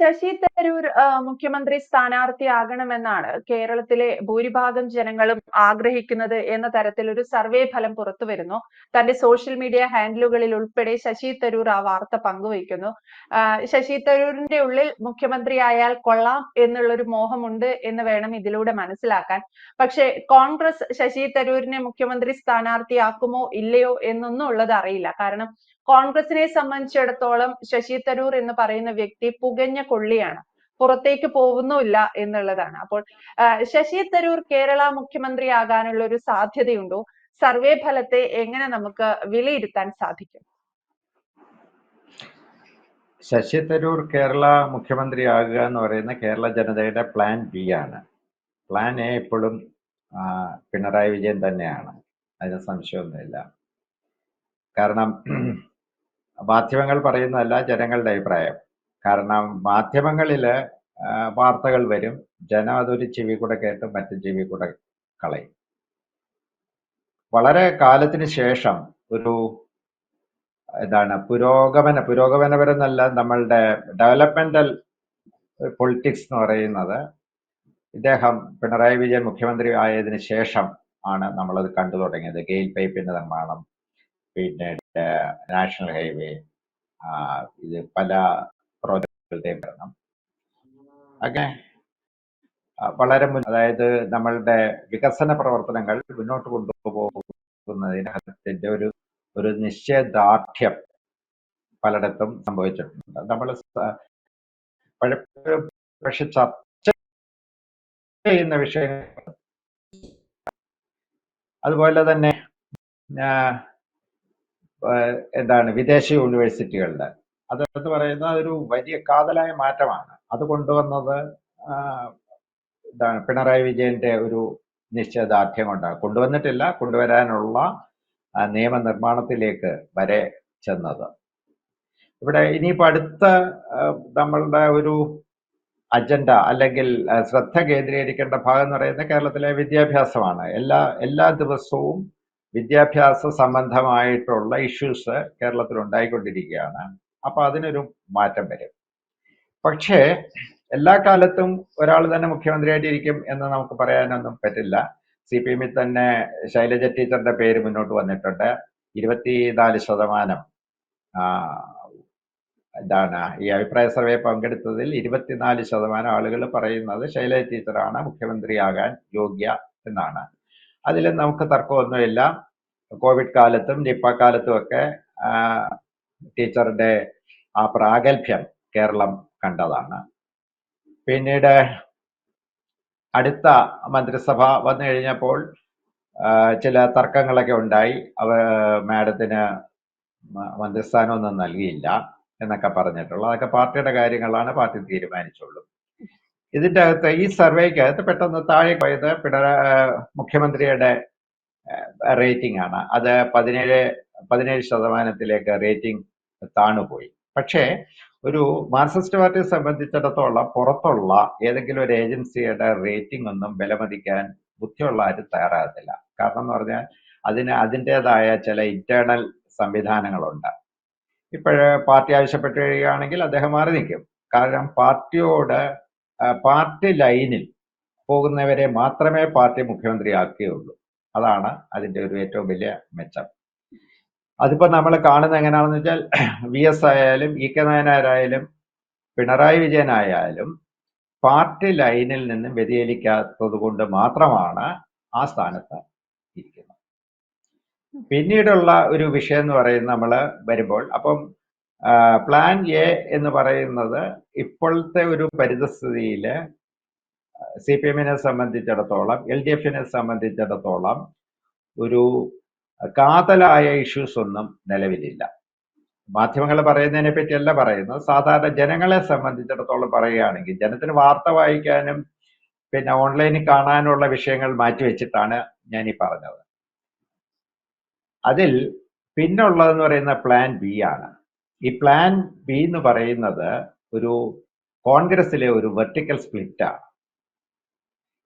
ശശി തരൂർ മുഖ്യമന്ത്രി സ്ഥാനാർത്ഥിയാകണമെന്നാണ് കേരളത്തിലെ ഭൂരിഭാഗം ജനങ്ങളും ആഗ്രഹിക്കുന്നത് എന്ന തരത്തിൽ ഒരു സർവേ ഫലം പുറത്തു വരുന്നു. തന്റെ സോഷ്യൽ മീഡിയ ഹാൻഡിലുകളിൽ ഉൾപ്പെടെ ശശി തരൂർ ആ വാർത്ത പങ്കുവയ്ക്കുന്നു. ശശി തരൂരിന്റെ ഉള്ളിൽ മുഖ്യമന്ത്രി ആയാൽ കൊള്ളാം എന്നുള്ളൊരു മോഹമുണ്ട് എന്ന് വേണം ഇതിലൂടെ മനസ്സിലാക്കാൻ. പക്ഷേ കോൺഗ്രസ് ശശി തരൂരിനെ മുഖ്യമന്ത്രി സ്ഥാനാർത്ഥിയാക്കുമോ ഇല്ലയോ എന്നൊന്നും ഉള്ളത് അറിയില്ല. കാരണം കോൺഗ്രസിനെ സംബന്ധിച്ചിടത്തോളം ശശി തരൂർ എന്ന് പറയുന്ന വ്യക്തി പുകഞ്ഞ കൊള്ളിയാണ്. പുറത്തേക്ക് പോകുന്നുമില്ല എന്നുള്ളതാണ്. അപ്പോൾ ശശി തരൂർ കേരള മുഖ്യമന്ത്രി ആകാനുള്ള ഒരു സാധ്യതയുണ്ടോ? സർവേ ഫലത്തെ എങ്ങനെ നമുക്ക് വിലയിരുത്താൻ സാധിക്കും? ശശി തരൂർ കേരള മുഖ്യമന്ത്രി മുഖ്യമന്ത്രിയാകുക എന്ന് പറയുന്ന കേരള ജനതയുടെ പ്ലാൻ ബി ആണ്. പ്ലാൻ എ ഇപ്പോഴും പിണറായി വിജയൻ തന്നെയാണ്. അതിന് സംശയമൊന്നുമില്ല. കാരണം മാധ്യമങ്ങൾ പറയുന്നതല്ല ജനങ്ങളുടെ അഭിപ്രായം. കാരണം മാധ്യമങ്ങളിൽ വാർത്തകൾ വരും. ജനം അതൊരു ചെവി കൂടെ കേട്ട് മറ്റു ചെവി കൂടെ കളയും. വളരെ കാലത്തിന് ശേഷം ഒരു എന്താണ് പുരോഗമന പുരോഗമനപരമെന്നല്ല നമ്മളുടെ ഡെവലപ്മെന്റൽ പൊളിറ്റിക്സ് എന്ന് പറയുന്നത്. ഇദ്ദേഹം പിണറായി വിജയൻ മുഖ്യമന്ത്രി ആയതിനു ശേഷം ആണ് നമ്മളത് കണ്ടു തുടങ്ങിയത്. ഗെയിൽ പൈപ്പിന്റെ നിർമ്മാണം പിന്നെ നാഷണൽ ഹൈവേ ഇത് പല പ്രോജക്റ്റുകളുടെയും വരണം അങ്ങനെ വളരെ അതായത് നമ്മളുടെ വികസന പ്രവർത്തനങ്ങൾ മുന്നോട്ട് കൊണ്ടുപോകുന്നതിനകത്തിന്റെ ഒരു ഒരു നിശ്ചയദാർഢ്യം പലയിടത്തും സംഭവിച്ചിട്ടുണ്ട്. നമ്മൾ പലപ്പോഴും പക്ഷെ ചർച്ച ചെയ്യുന്ന വിഷയങ്ങൾ അതുപോലെ തന്നെ എന്താണ് വിദേശ യൂണിവേഴ്സിറ്റികളുടെ അതെന്ന് പറയുന്നത് ഒരു വലിയ കാതലായ മാറ്റമാണ്. അത് കൊണ്ടുവന്നത് പിണറായി വിജയന്റെ ഒരു നിശ്ചയദാർഢ്യം കൊണ്ടാണ് കൊണ്ടുവന്നിട്ടില്ല കൊണ്ടുവരാനുള്ള നിയമനിർമ്മാണത്തിലേക്ക് വരെ ചെന്നത്. ഇവിടെ ഇനിയിപ്പോൾ അടുത്ത നമ്മളുടെ ഒരു അജണ്ട അല്ലെങ്കിൽ ശ്രദ്ധ കേന്ദ്രീകരിക്കേണ്ട ഭാഗം എന്ന് പറയുന്നത് കേരളത്തിലെ വിദ്യാഭ്യാസമാണ്. എല്ലാ എല്ലാ ദിവസവും വിദ്യാഭ്യാസ സംബന്ധമായിട്ടുള്ള ഇഷ്യൂസ് കേരളത്തിൽ ഉണ്ടായിക്കൊണ്ടിരിക്കുകയാണ്. അപ്പൊ അതിനൊരു മാറ്റം വരും. പക്ഷേ എല്ലാ കാലത്തും ഒരാൾ തന്നെ മുഖ്യമന്ത്രിയായിട്ടിരിക്കും എന്ന് നമുക്ക് പറയാനൊന്നും പറ്റില്ല. സി പി എമ്മിൽ തന്നെ ശൈലജ ടീച്ചറിന്റെ പേര് മുന്നോട്ട് വന്നിട്ടുണ്ട്. ഇരുപത്തിനാല് ശതമാനം എന്താണ് ഈ അഭിപ്രായ സർവേ പങ്കെടുത്തതിൽ ഇരുപത്തിനാല് ശതമാനം ആളുകൾ പറയുന്നത് ശൈലജ ടീച്ചറാണ് മുഖ്യമന്ത്രിയാകാൻ യോഗ്യ എന്നാണ്. അതിൽ നമുക്ക് തർക്കമൊന്നുമില്ല. കോവിഡ് കാലത്തും നിപ്പ കാലത്തും ഒക്കെ ടീച്ചറുടെ ആ പ്രാഗൽഭ്യം കേരളം കണ്ടതാണ്. പിന്നീട് അടുത്ത മന്ത്രിസഭ വന്നു കഴിഞ്ഞപ്പോൾ ചില തർക്കങ്ങളൊക്കെ ഉണ്ടായി. അവ മാഡത്തിന് മന്ത്രിസ്ഥാനമൊന്നും നൽകിയില്ല എന്നൊക്കെ പറഞ്ഞിട്ടുള്ളൂ. അതൊക്കെ പാർട്ടിയുടെ കാര്യങ്ങളാണ് പാർട്ടി തീരുമാനിച്ചുള്ളൂ. ഇതിന്റെ അകത്ത് ഈ സർവേക്ക് അകത്ത് പെട്ടെന്ന് താഴെ പോയത് പിണറായി മുഖ്യമന്ത്രിയുടെ റേറ്റിംഗ് ആണ്. അത് പതിനേഴ് പതിനേഴ് ശതമാനത്തിലേക്ക് റേറ്റിംഗ് താണുപോയി. പക്ഷേ ഒരു മാർക്സിസ്റ്റ് പാർട്ടിയെ സംബന്ധിച്ചിടത്തോളം പുറത്തുള്ള ഏതെങ്കിലും ഒരു ഏജൻസിയുടെ റേറ്റിംഗ് ഒന്നും വിലമതിക്കാൻ ബുദ്ധിയുള്ള ആരും തയ്യാറാകത്തില്ല. കാരണം എന്ന് പറഞ്ഞാൽ അതിന് അതിന്റെതായ ചില ഇന്റേണൽ സംവിധാനങ്ങളുണ്ട്. ഇപ്പോഴ് പാർട്ടി ആവശ്യപ്പെട്ടു കഴിയുകയാണെങ്കിൽ അദ്ദേഹം മാറി നിൽക്കും. കാരണം പാർട്ടിയോട് പാർട്ടി ലൈനിൽ പോകുന്നവരെ മാത്രമേ പാർട്ടി മുഖ്യമന്ത്രിയാക്കുകയുള്ളൂ. അതാണ് അതിന്റെ ഒരു ഏറ്റവും വലിയ മെച്ചം. അതിപ്പോ നമ്മൾ കാണുന്നത് എങ്ങനെയാണെന്ന് വെച്ചാൽ വി എസ് ആയാലും ഇ കെ നായനാരായാലും പിണറായി വിജയനായാലും പാർട്ടി ലൈനിൽ നിന്നും വ്യതിചലിക്കാത്തത് കൊണ്ട് മാത്രമാണ് ആ സ്ഥാനത്ത് ഇരിക്കുന്നത്. പിന്നീടുള്ള ഒരു വിഷയം എന്ന് പറയുന്നത് നമ്മൾ വരുമ്പോൾ അപ്പം പ്ലാൻ എ എന്ന് പറയുന്നത് ഇപ്പോഴത്തെ ഒരു പരിതസ്ഥിതിയിൽ സി പി എമ്മിനെ സംബന്ധിച്ചിടത്തോളം എൽ ഡി എഫിനെ സംബന്ധിച്ചിടത്തോളം ഒരു കാതലായ ഇഷ്യൂസ് ഒന്നും നിലവിലില്ല. മാധ്യമങ്ങൾ പറയുന്നതിനെ പറ്റിയല്ല പറയുന്നത്. സാധാരണ ജനങ്ങളെ സംബന്ധിച്ചിടത്തോളം പറയുകയാണെങ്കിൽ ജനത്തിന് വാർത്ത വായിക്കാനും പിന്നെ ഓൺലൈനിൽ കാണാനുള്ള വിഷയങ്ങൾ മാറ്റിവെച്ചിട്ടാണ് ഞാൻ ഈ പറഞ്ഞത്. അതിൽ പിന്നുള്ളതെന്ന് പറയുന്ന പ്ലാൻ ബി ആണ്. ഈ പ്ലാൻ ബി എന്ന് പറയുന്നത് ഒരു കോൺഗ്രസിലെ ഒരു വെർട്ടിക്കൽ സ്പ്ലിറ്റാണ്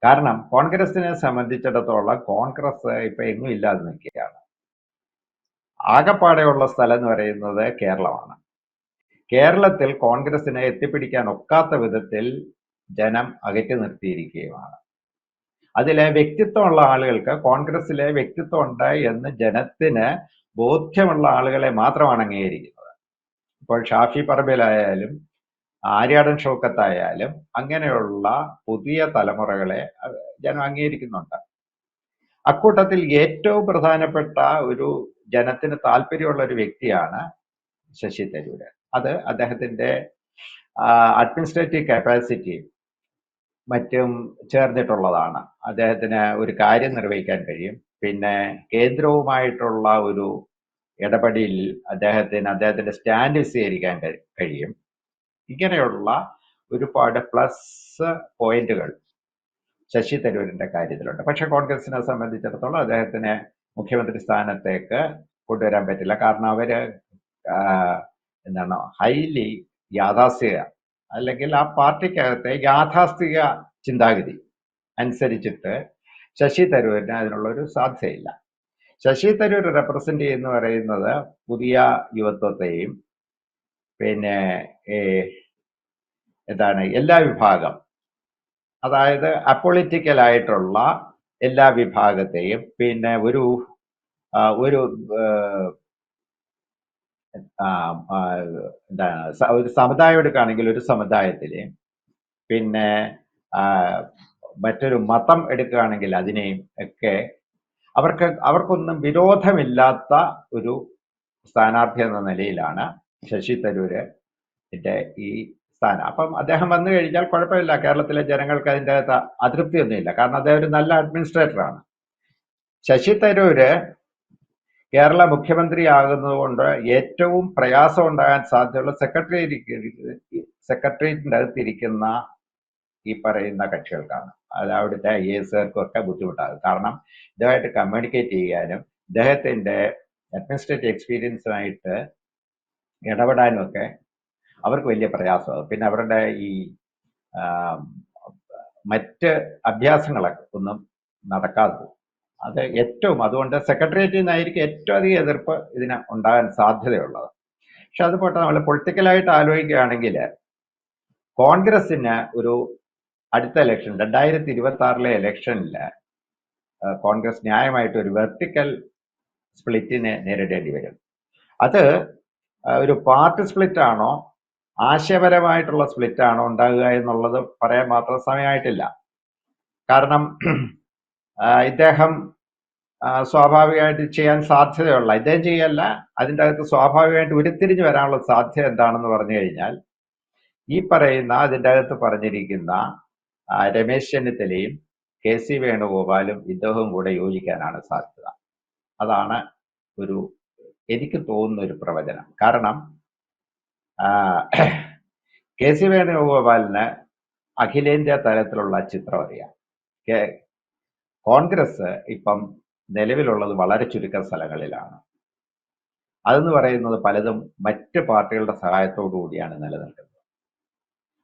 കാരണം കോൺഗ്രസിനെ സംബന്ധിച്ചിടത്തോളം കോൺഗ്രസ് ഇപ്പൊ എങ്ങും ഇല്ലാതെ നിൽക്കുകയാണ്. ആകപ്പാടെയുള്ള സ്ഥലം എന്ന് പറയുന്നത് കേരളമാണ്. കേരളത്തിൽ കോൺഗ്രസിനെ എത്തിപ്പിടിക്കാൻ ഒക്കാത്ത വിധത്തിൽ ജനം അകറ്റി നിർത്തിയിരിക്കുകയുമാണ്. അതിലെ വ്യക്തിത്വമുള്ള ആളുകൾക്ക് കോൺഗ്രസിലെ വ്യക്തിത്വം ഉണ്ട് എന്ന് ജനത്തിന് ബോധ്യമുള്ള ആളുകളെ മാത്രമാണ് അംഗീകരിക്കുന്നത്. ഇപ്പോൾ ഷാഫി പറമ്പിലായാലും ആര്യാടൻ ഷൗക്കത്തായാലും അങ്ങനെയുള്ള പുതിയ തലമുറകളെ ജനം അംഗീകരിക്കുന്നുണ്ട്. അക്കൂട്ടത്തിൽ ഏറ്റവും പ്രധാനപ്പെട്ട ഒരു ജനത്തിന് താല്പര്യമുള്ള ഒരു വ്യക്തിയാണ് ശശി തരൂര്. അത് അദ്ദേഹത്തിന്റെ അഡ്മിനിസ്ട്രേറ്റീവ് കപ്പാസിറ്റി മറ്റും ചേർന്നിട്ടുള്ളതാണ്. അദ്ദേഹത്തിന് ഒരു കാര്യം നിർവഹിക്കാൻ കഴിയും. പിന്നെ കേന്ദ്രവുമായിട്ടുള്ള ഒരു ഇടപെടലിൽ അദ്ദേഹത്തിന് അദ്ദേഹത്തിന്റെ സ്റ്റാൻഡ് സ്വീകരിക്കാൻ കഴിയും. ഇങ്ങനെയുള്ള ഒരുപാട് പ്ലസ് പോയിന്റുകൾ ശശി തരൂരിന്റെ കാര്യത്തിലുണ്ട്. പക്ഷെ കോൺഗ്രസിനെ സംബന്ധിച്ചിടത്തോളം അദ്ദേഹത്തിന് മുഖ്യമന്ത്രി സ്ഥാനത്തേക്ക് കൊണ്ടുവരാൻ പറ്റില്ല. കാരണം അവർ എന്താണ് ഹൈലി യാഥാസ്ഥിക അല്ലെങ്കിൽ ആ പാർട്ടിക്കകത്തെ യാഥാസ്ഥിക ചിന്താഗതി അനുസരിച്ചിട്ട് ശശി തരൂരിന് അതിനുള്ള ഒരു സാധ്യതയില്ല. ശശി തരൂർ റെപ്രസെന്റ് ചെയ്യുന്ന പറയുന്നത് പുതിയ യുവത്വത്തെയും പിന്നെ എന്താണ് എല്ലാ വിഭാഗം അതായത് അപൊളിറ്റിക്കൽ ആയിട്ടുള്ള എല്ലാ വിഭാഗത്തെയും പിന്നെ ഒരു ഒരു എന്താണ് ഒരു സമുദായം എടുക്കുകയാണെങ്കിൽ ഒരു സമുദായത്തിലെ പിന്നെ മറ്റൊരു മതം എടുക്കുകയാണെങ്കിൽ അതിനെയും ഒക്കെ അവർക്ക് അവർക്കൊന്നും വിരോധമില്ലാത്ത ഒരു സ്ഥാനാർത്ഥി എന്ന നിലയിലാണ് ശശി തരൂര് ഈ സ്ഥാനം. അപ്പം അദ്ദേഹം വന്നു കഴിഞ്ഞാൽ കുഴപ്പമില്ല. കേരളത്തിലെ ജനങ്ങൾക്ക് അതിന്റെ അകത്ത് അതൃപ്തിയൊന്നുമില്ല. കാരണം അദ്ദേഹം ഒരു നല്ല അഡ്മിനിസ്ട്രേറ്ററാണ് ശശി തരൂര് കേരള മുഖ്യമന്ത്രി ആകുന്നതുകൊണ്ട് ഏറ്റവും പ്രയാസം ഉണ്ടാകാൻ സാധ്യതയുള്ള സെക്രട്ടറി സെക്രട്ടേറിയറ്റിന്റെ അകത്തിരിക്കുന്ന ഈ പറയുന്ന കക്ഷികൾക്കാണ്. അത് അവിടുത്തെ ഐ എസുകാർക്കും ഒക്കെ ബുദ്ധിമുട്ടാകും. കാരണം ഇതുമായിട്ട് കമ്മ്യൂണിക്കേറ്റ് ചെയ്യാനും അദ്ദേഹത്തിന്റെ അഡ്മിനിസ്ട്രേറ്റീവ് എക്സ്പീരിയൻസുമായിട്ട് ഇടപെടാനും ഒക്കെ അവർക്ക് വലിയ പ്രയാസമാണ് പിന്നെ അവരുടെ ഈ മറ്റ് അഭ്യാസങ്ങളൊക്കെ ഒന്നും നടക്കാതെ പോകും. അത് ഏറ്റവും അതുകൊണ്ട് സെക്രട്ടേറിയറ്റിൽ നിന്നായിരിക്കും ഏറ്റവും അധികം എതിർപ്പ് ഇതിന് ഉണ്ടാകാൻ സാധ്യതയുള്ളത്. പക്ഷെ അത് പോട്ടെ നമ്മൾ പൊളിറ്റിക്കലായിട്ട് ആലോചിക്കുകയാണെങ്കിൽ കോൺഗ്രസിന് ഒരു അടുത്ത ഇലക്ഷൻ രണ്ടായിരത്തി ഇരുപത്തി ആറിലെ ഇലക്ഷനിൽ കോൺഗ്രസ് ന്യായമായിട്ട് ഒരു വെർട്ടിക്കൽ സ്പ്ലിറ്റിനെ നേരിടേണ്ടി വരും. അത് ഒരു പാർട്ടി സ്പ്ലിറ്റ് ആണോ ആശയപരമായിട്ടുള്ള സ്പ്ലിറ്റ് ആണോ ഉണ്ടാകുക എന്നുള്ളത് പറയാൻ മാത്രം സമയമായിട്ടില്ല. കാരണം ഇദ്ദേഹം സ്വാഭാവികമായിട്ട് ചെയ്യാൻ സാധ്യതയുള്ള ഇദ്ദേഹം ചെയ്യല്ല അതിന്റെ അകത്ത് സ്വാഭാവികമായിട്ട് ഉരുത്തിരിഞ്ഞ് വരാനുള്ള സാധ്യത എന്താണെന്ന് പറഞ്ഞു കഴിഞ്ഞാൽ ഈ പറയുന്ന അതിന്റെ അകത്ത് പറഞ്ഞിരിക്കുന്ന രമേശ് ചെന്നിത്തലയും കെ സി വേണുഗോപാലും ഇദ്ദേഹവും കൂടെ യോജിക്കാനാണ് സാധ്യത. അതാണ് ഒരു എനിക്ക് തോന്നുന്ന ഒരു പ്രവചനം. കാരണം കെ സി വേണുഗോപാലിന് അഖിലേന്ത്യാ തലത്തിലുള്ള ചിത്രം അറിയാം. കോൺഗ്രസ് ഇപ്പം നിലവിലുള്ളത് വളരെ ചുരുക്കം സ്ഥലങ്ങളിലാണ്. അതെന്ന് പറയുന്നത് പലതും മറ്റ് പാർട്ടികളുടെ സഹായത്തോടു കൂടിയാണ് നിലനിൽക്കുന്നത്.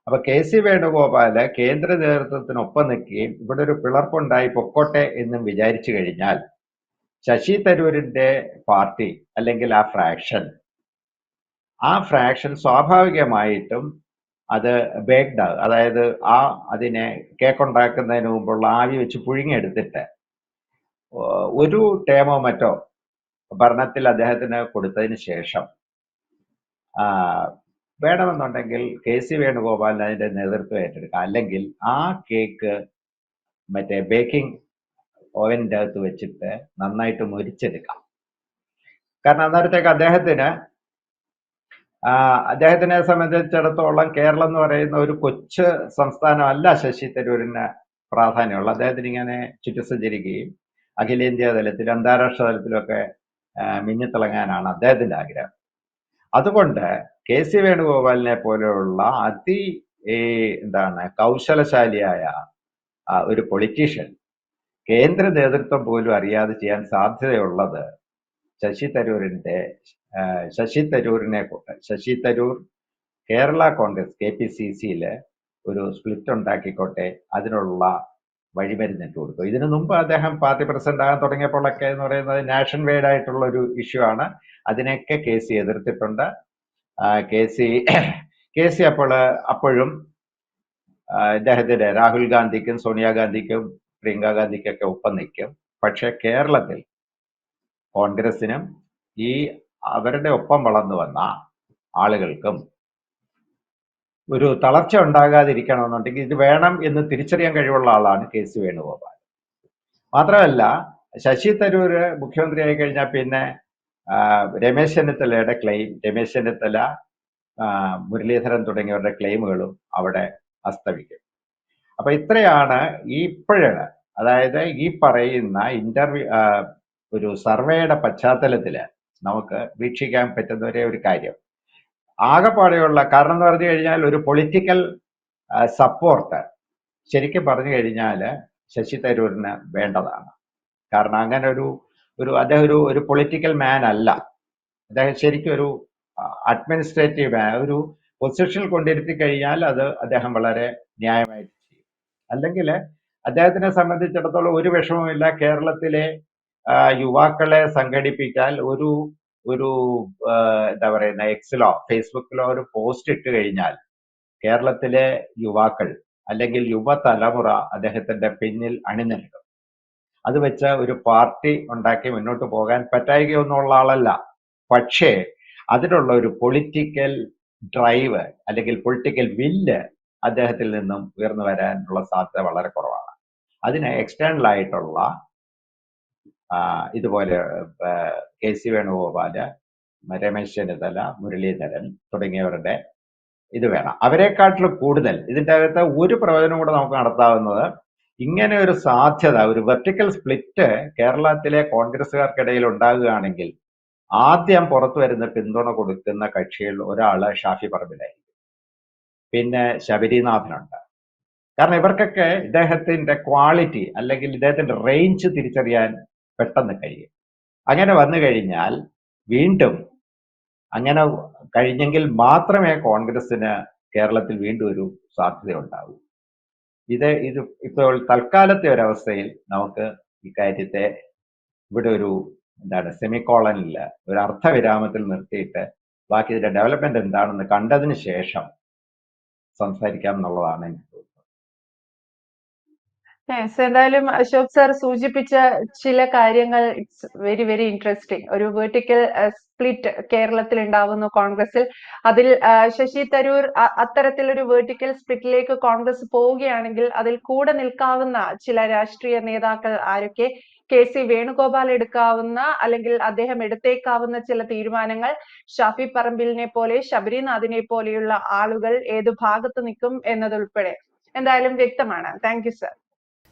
അപ്പൊ കെ സി വേണുഗോപാൽ കേന്ദ്ര നേതൃത്വത്തിനൊപ്പം നിൽക്കുകയും ഇവിടെ ഒരു പിളർപ്പുണ്ടായി പൊക്കോട്ടെ എന്നും വിചാരിച്ചു കഴിഞ്ഞാൽ ശശി തരൂരിന്റെ പാർട്ടി അല്ലെങ്കിൽ ആ ഫ്രാക്ഷൻ ആ ഫ്രാക്ഷൻ സ്വാഭാവികമായിട്ടും അത് ബേക്ക്ഡ് ആകും. അതായത് ആ അതിനെ കേക്ക് ഉണ്ടാക്കുന്നതിന് മുമ്പുള്ള ആവി വെച്ച് പുഴുങ്ങിയെടുത്തിട്ട് ഒരു ടേമോ മറ്റോ ഭരണത്തിൽ അദ്ദേഹത്തിന് കൊടുത്തതിന് ശേഷം വേണമെന്നുണ്ടെങ്കിൽ കെ സി വേണുഗോപാലിന് അതിന്റെ നേതൃത്വം ഏറ്റെടുക്കാം. അല്ലെങ്കിൽ ആ കേക്ക് മറ്റേ ബേക്കിംഗ് ഓവനിന്റെ അകത്ത് വെച്ചിട്ട് നന്നായിട്ട് മുരിച്ചെടുക്കാം. കാരണം അന്നേരത്തേക്ക് അദ്ദേഹത്തിന് അദ്ദേഹത്തിനെ സംബന്ധിച്ചിടത്തോളം കേരളം എന്ന് പറയുന്ന ഒരു കൊച്ചു സംസ്ഥാനമല്ല ശശി തരൂരിന് പ്രാധാന്യമുള്ള. അദ്ദേഹത്തിന് ഇങ്ങനെ ചുറ്റി സഞ്ചരിക്കുകയും അഖിലേന്ത്യാ തലത്തിൽ അന്താരാഷ്ട്ര തലത്തിലൊക്കെ മിന്നിത്തിളങ്ങാനാണ് അദ്ദേഹത്തിന്റെ ആഗ്രഹം. അതുകൊണ്ട് കെ സി വേണുഗോപാലിനെ പോലെയുള്ള അതി എന്താണ് കൗശലശാലിയായ ഒരു പൊളിറ്റീഷ്യൻ കേന്ദ്ര നേതൃത്വം പോലും അറിയാതെ ചെയ്യാൻ സാധ്യതയുള്ളത് ശശി തരൂരിന്റെ ആ, ശശി തരൂരിനെ Shashi Tharoor Kerala Congress K P C സിയിൽ ഒരു സ്പ്ലിറ്റ് ഉണ്ടാക്കിക്കോട്ടെ അതിനുള്ള വഴിമരുന്നിട്ട് കൊടുത്തു. ഇതിനു മുമ്പ് അദ്ദേഹം പാർട്ടി പ്രസിഡന്റ് ആകാൻ തുടങ്ങിയപ്പോഴൊക്കെ എന്ന് പറയുന്നത് നാഷൻ വൈഡ് ആയിട്ടുള്ള ഒരു ഇഷ്യൂ ആണ്. അതിനെയൊക്കെ കെ സി എതിർത്തിട്ടുണ്ട്. കെ സി കെ സി അപ്പോൾ അപ്പോഴും അദ്ദേഹത്തിന്റെ രാഹുൽ ഗാന്ധിക്കും സോണിയാഗാന്ധിക്കും പ്രിയങ്ക ഗാന്ധിക്കൊക്കെ ഒപ്പം നിൽക്കും. പക്ഷെ കേരളത്തിൽ കോൺഗ്രസിനും ഈ അവരുടെ ഒപ്പം വളർന്നു വന്ന ആളുകൾക്കും ഒരു തളർച്ച ഉണ്ടാകാതിരിക്കണമെന്നുണ്ടെങ്കിൽ ഇത് വേണം എന്ന് തിരിച്ചറിയാൻ കഴിവുള്ള ആളാണ് കെ സി വേണുഗോപാൽ. മാത്രമല്ല ശശി തരൂര് മുഖ്യമന്ത്രിയായി കഴിഞ്ഞാൽ പിന്നെ രമേശ് ചെന്നിത്തലയുടെ ക്ലെയിം രമേശ് ചെന്നിത്തല മുരളീധരൻ തുടങ്ങിയവരുടെ ക്ലെയിമുകളും അവിടെ അസ്തമിക്കും. അപ്പൊ ഇത്രയാണ് ഈ ഇപ്പോഴാണ് അതായത് ഈ പറയുന്ന ഇന്റർവ്യൂ ഒരു സർവേയുടെ പശ്ചാത്തലത്തിൽ നമുക്ക് വീക്ഷിക്കാൻ പറ്റുന്ന ഒരേ ഒരു കാര്യം. ആകെപ്പാടെയുള്ള കാരണം എന്ന് പറഞ്ഞു കഴിഞ്ഞാൽ ഒരു പൊളിറ്റിക്കൽ സപ്പോർട്ട് ശരിക്കും പറഞ്ഞു കഴിഞ്ഞാൽ ശശി തരൂരിന് വേണ്ടതാണ്. കാരണം അങ്ങനെ ഒരു ഒരു അദ്ദേഹം ഒരു ഒരു പൊളിറ്റിക്കൽ മാൻ അല്ല. അദ്ദേഹം ശരിക്കും ഒരു അഡ്മിനിസ്ട്രേറ്റീവ് ഒരു പൊസിഷനിൽ കൊണ്ടിരുത്തി കഴിഞ്ഞാൽ അത് അദ്ദേഹം വളരെ ന്യായമായിട്ട് ചെയ്യും. അല്ലെങ്കിൽ അദ്ദേഹത്തിനെ സംബന്ധിച്ചിടത്തോളം ഒരു വിഷമവുമില്ല. കേരളത്തിലെ യുവാക്കളെ സംഘടിപ്പിക്കാൻ ഒരു ഒരു എന്താ പറയുന്ന എക്സിലോ ഫേസ്ബുക്കിലോ ഒരു പോസ്റ്റ് ഇട്ട് കഴിഞ്ഞാൽ കേരളത്തിലെ യുവാക്കൾ അല്ലെങ്കിൽ യുവതലമുറ അദ്ദേഹത്തിന്റെ പിന്നിൽ അണിനിരക്കും. അത് വെച്ച് ഒരു പാർട്ടി ഉണ്ടാക്കി മുന്നോട്ട് പോകാൻ പറ്റായികയൊന്നുള്ള ആളല്ല. പക്ഷേ അതിനുള്ള ഒരു പൊളിറ്റിക്കൽ ഡ്രൈവ് അല്ലെങ്കിൽ പൊളിറ്റിക്കൽ വില്ല് അദ്ദേഹത്തിൽ നിന്നും ഉയർന്നു വരാനുള്ള സാധ്യത വളരെ കുറവാണ്. അതിന് എക്സ്റ്റേണൽ ആയിട്ടുള്ള ഇതുപോലെ കെ സി വേണുഗോപാൽ രമേശ് ചെന്നിത്തല മുരളീധരൻ തുടങ്ങിയവരുടെ ഇത് വേണം. അവരെക്കാട്ടിലും കൂടുതൽ ഇതിന്റെ അകത്ത് ഒരു പ്രവചനം കൂടെ നമുക്ക് നടത്താവുന്നത് ഇങ്ങനെ ഒരു സാധ്യത ഒരു വെർട്ടിക്കൽ സ്പ്ലിറ്റ് കേരളത്തിലെ കോൺഗ്രസ്സുകാർക്കിടയിൽ ഉണ്ടാകുകയാണെങ്കിൽ ആദ്യം പുറത്തു വരുന്ന പിന്തുണ കൊടുക്കുന്ന കക്ഷിയിൽ ഒരാൾ ഷാഫി പറമ്പിലായിരിക്കും. പിന്നെ ശബരിനാഥനുണ്ട്. കാരണം ഇവർക്കൊക്കെ ഇദ്ദേഹത്തിന്റെ ക്വാളിറ്റി അല്ലെങ്കിൽ ഇദ്ദേഹത്തിന്റെ റേഞ്ച് തിരിച്ചറിയാൻ പെട്ടെന്ന് കഴിയും. അങ്ങനെ വന്നു കഴിഞ്ഞാൽ വീണ്ടും അങ്ങനെ കഴിഞ്ഞെങ്കിൽ മാത്രമേ കോൺഗ്രസിന് കേരളത്തിൽ വീണ്ടും ഒരു സാധ്യത ഉണ്ടാവൂ ഇത് ഇത് ഇപ്പോൾ തൽക്കാലത്തെ ഒരവസ്ഥയിൽ നമുക്ക് ഇക്കാര്യത്തെ ഇവിടെ ഒരു എന്താണ് സെമിക്കോളനിൽ ഒരു അർത്ഥവിരാമത്തിൽ നിർത്തിയിട്ട് ബാക്കി ഇതിന്റെ ഡെവലപ്മെന്റ് എന്താണെന്ന് കണ്ടതിന് ശേഷം സംസാരിക്കാം എന്നുള്ളതാണ് എനിക്ക് Yes, എന്തായാലും അശോക് സാർ സൂചിപ്പിച്ച ചില കാര്യങ്ങൾ ഇറ്റ്സ് വെരി വെരി ഇൻട്രസ്റ്റിംഗ് ഒരു വെർട്ടിക്കൽ സ്പ്ലിറ്റ് കേരളത്തിൽ ഉണ്ടാവുന്നു കോൺഗ്രസിൽ അതിൽ ശശി തരൂർ അത്തരത്തിലൊരു വെർട്ടിക്കൽ സ്പ്ലിറ്റിലേക്ക് കോൺഗ്രസ് പോവുകയാണെങ്കിൽ അതിൽ കൂടെ നിൽക്കാവുന്ന ചില രാഷ്ട്രീയ നേതാക്കൾ ആരൊക്കെ? കെ സി വേണുഗോപാൽ എടുക്കാവുന്ന അല്ലെങ്കിൽ അദ്ദേഹം എടുത്തേക്കാവുന്ന ചില തീരുമാനങ്ങൾ ഷാഫി പറമ്പിലിനെ പോലെ ശബരിനാഥിനെ പോലെയുള്ള ആളുകൾ ഏത് ഭാഗത്ത് നിൽക്കും എന്നതുൾപ്പെടെ. എന്തായാലും വ്യക്തമാണ്. Thank you sir